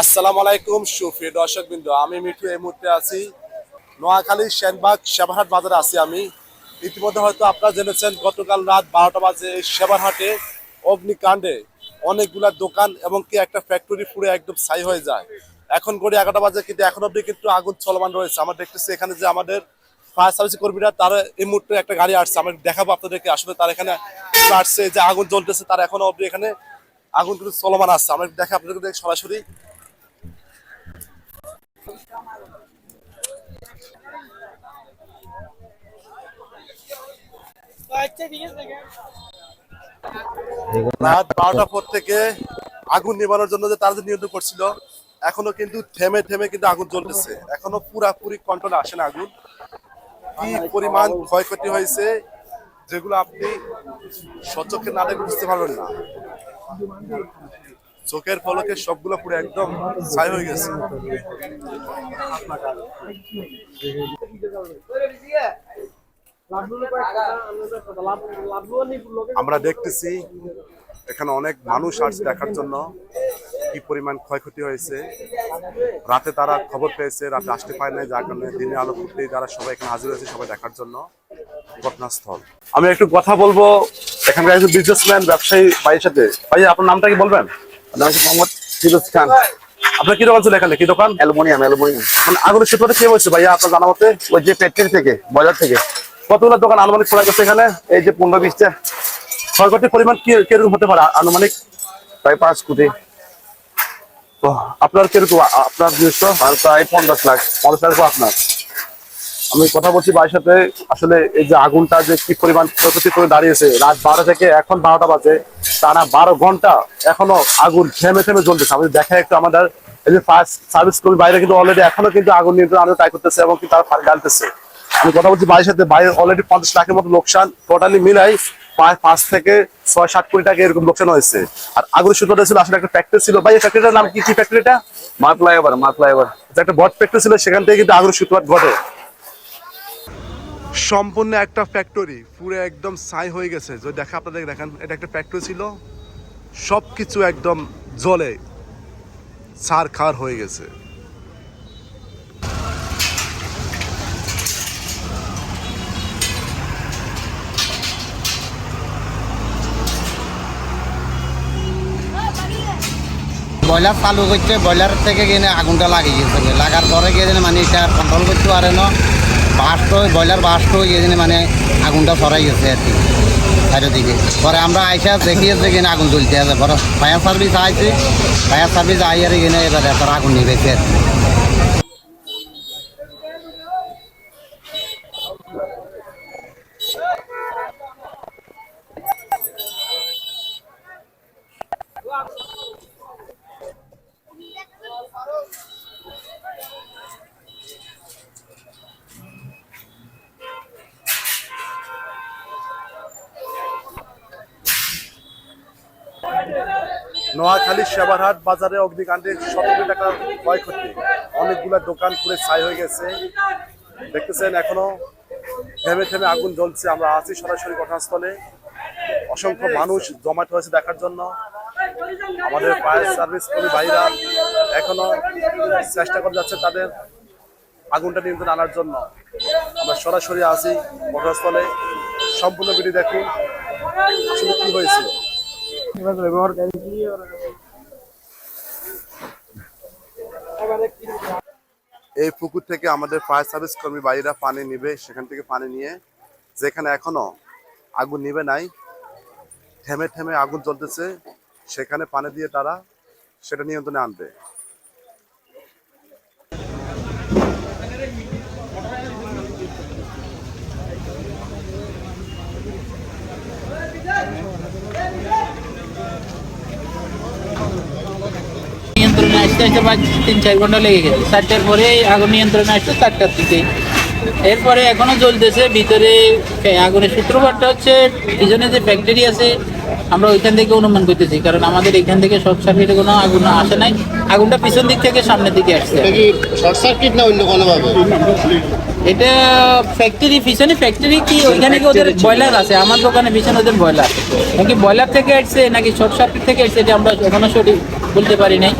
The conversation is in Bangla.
আসসালামু আলাইকুম সুফি দর্শক বিন্দু আমি মিঠু, এই মুহূর্তে আছি নোয়াখালী সেনবাগ সেবারহাট বাজারে আছি আমি। ইতিমধ্যে হয়তো আপনারা জেনেছেন, গতকাল রাত বারোটা বাজে এই সেবারহাটে অগ্নিকাণ্ডে অনেকগুলা দোকান এবং কি একটা ফ্যাক্টরি পুরো একদম ছাই হয়ে যায়। এখন গড়ি এগারোটা বাজে, কিন্তু এখন অব্দি কিন্তু আগুন চলমান রয়েছে। আমরা দেখতেছি এখানে যে আমাদের ফায়ার সার্ভিস কর্মীরা, তারা এই মুহূর্তে একটা গাড়ি আসছে। আমরা দেখাবো আপনাদেরকে আসলে তার এখানে আসছে, যে আগুন জ্বলতেছে, তার এখনও অব্দি এখানে আগুন কিন্তু চলমান আসছে আমরা দেখা আপনাদেরকে সরাসরি। রাত বারোটার পর থেকে আগুন নিবানোর জন্য যে তারা যে নিয়ন্ত্রণ করছিল এখনও কিন্তু থেমে থেমে কিন্তু আগুন জ্বলতেছে। এখনও পুরাপুরি কন্ট্রোলে আসে না আগুন। কি পরিমাণ ক্ষয়ক্ষতি হয়েছে যেগুলো আপনি সচক্ষে না দেখে বুঝতে পারবেন না। চোখের পলকে সবগুলো পুরো একদম ছাই হয়ে গেছে। আমরা দেখতেছি এখানে অনেক মানুষ আসছে দেখার জন্য। কি পরিমাণ ক্ষয়ক্ষতি হয়েছে। রাতে তারা খবর পেয়েছে রাতে আসতে পায় নাই যার কারণে দিনে আলো ফুটতেই তারা সবাই এখানে হাজির হয়েছে সবাই দেখার জন্য ঘটনাস্থল। আমি একটু কথা বলব এখানকার একজন বিজনেসম্যান ব্যবসায়ী ভাইয়ের সাথে। ভাই আপনার নামটা কি বলবেন? নাম মোহাম্মদ ফিরোজ খান। আপনার কি দোকান ছিল এখানে? কি দোকান? Aluminium aluminium. মানে আগুনের সূত্রটা কি হয়েছে ভাইয়া আপনার জানা মতে? ওই যে ফ্যাক্টরি থেকে বাজার থেকে। কতগুলো দোকান আনুমানিক খোলা গেছে এখানে? এই যে পনেরো বিশটা। ক্ষয়ক্ষতির পরিমাণ কি কীরকম হতে পারে আনুমানিক? প্রায় পাঁচ কোটি। তো আপনার কীরকম? আপনার নিজস্ব আর প্রায় পঞ্চাশ লাখ। পঞ্চাশ লাখ আপনার? আমি কথা বলছি ভাইয়ের সাথে। আসলে এই যে আগুনটা যে কি পরিমাণ ক্ষয়ক্ষতি করে দাঁড়িয়েছে রাত বারো থেকে এখন বারোটা বাজে। টানা বারো ঘণ্টা এখনও আগুন থেমে থেমে জ্বলতেছে। আমি দেখাই একটু আমাদের এই যে ফায়ার সার্ভিস কর্মী বাইরে কিন্তু অলরেডি এখনও কিন্তু আগুন নিয়ন্ত্রণ আনতে ট্রাই করতেছে এবং কি তারা ডালতেছে আমি কথা বলছি ভাইয়ের সাথে বাইরে অলরেডি পঞ্চাশ লাখের মতো লোকসান টোটালি মিলাই প্রায় পাঁচ থেকে ছয় সাত কোটি টাকা এরকম লোকসান হয়েছে। আর আগুনের সূত্রটা ছিল আসলে একটা ফ্যাক্টরি ছিল। ভাই এই ফ্যাক্টরিটার নাম কি? কি ফ্যাক্টরিটা মাতলা এবার মাতলা এবার একটা বট ফ্যাক্টরি ছিল সেখান থেকে কিন্তু আগুনের সূত্রপাত ঘটে। সম্পূর্ণ একটা ফ্যাক্টরি পুরো একদম ছাই হয়ে গেছে। যদি দেখা আপনাদের দেখেন এটা একটা ফ্যাক্টরি ছিল। সব কিছু একদম জলে সার খার হয়ে গেছে। ব্রয়লার চালু করছে, ব্রয়লার থেকে কিনে আগুনটা লাগিয়ে গেছে। লাগার পরে গিয়ে মানে এটা কন্ট্রোল করতে পারে না। বাস্ট ব্রয়লার বাস্ট গিয়ে মানে আগুনটা সরাই গেছে আর কি, চারিদিকে। পরে আমরা আইসা আছে কিনা আগুন জ্বলতে আছে। পরে ফায়ার সার্ভিস আইছে ফায়ার সার্ভিস আই আর কিনে এবার এবার আগুন নিবেছে আর কি। নোয়াখালী সেবারহাট বাজারে অগ্নিকাণ্ডে কোটি টাকার ক্ষয়ক্ষতি। অনেকগুলা দোকান পুরো ছাই হয়ে গেছে। দেখতেছেন, এখনও থেমে থেমে আগুন জ্বলছে। আমরা আছি সরাসরি ঘটনাস্থলে। অসংখ্য মানুষ জমাট হয়েছে দেখার জন্য। আমাদের ফায়ার সার্ভিস কর্মী ভাইরা এখনও চেষ্টা করে যাচ্ছে তাদের আগুনটা নিয়ন্ত্রণ আনার জন্য। আমরা সরাসরি আছি ঘটনাস্থলে। সম্পূর্ণ ভিডিও দেখুন। আসলে কি হয়েছিল? এই পুকুর থেকে আমাদের ফায়ার সার্ভিস কর্মী বাড়িরা পানি নিবে, সেখান থেকে পানি নিয়ে, যেখানে এখনও আগুন নিবে নাই, থেমে থেমে আগুন চলতেছে সেখানে পানি দিয়ে তারা সেটা নিয়ন্ত্রণে আনবে নিয়ন্ত্রণে আসতে আসতে প্রায় তিন চার ঘণ্টা লেগে গেছে। চারটার পরে আগুন নিয়ন্ত্রণে আসছে চারটার দিকে। এরপরে এখনও জ্বলতেছে ভিতরে আগুনের সূত্রপাতটা হচ্ছে পিছনে যে ফ্যাক্টরি আছে আমরা ওইখান থেকে অনুমান করতেছি কারণ আমাদের এখান থেকে শর্ট সার্কিটে কোনো আগুন আসে নাই। আগুনটা পিছন দিক থেকে সামনের দিকে আসছে। শর্ট সার্কিট না অন্য কোনোভাবে? এটা ফ্যাক্টরি পিছনে ফ্যাক্টরি কি ওইখানে কি ওদের বয়লার আছে? আমার দোকানে পিছনে ওদের বয়লার নাকি বয়লার থেকে আসছে নাকি শর্ট সার্কিট থেকে আসছে এটা আমরা এখনও সঠিক বলতে পারি নাই।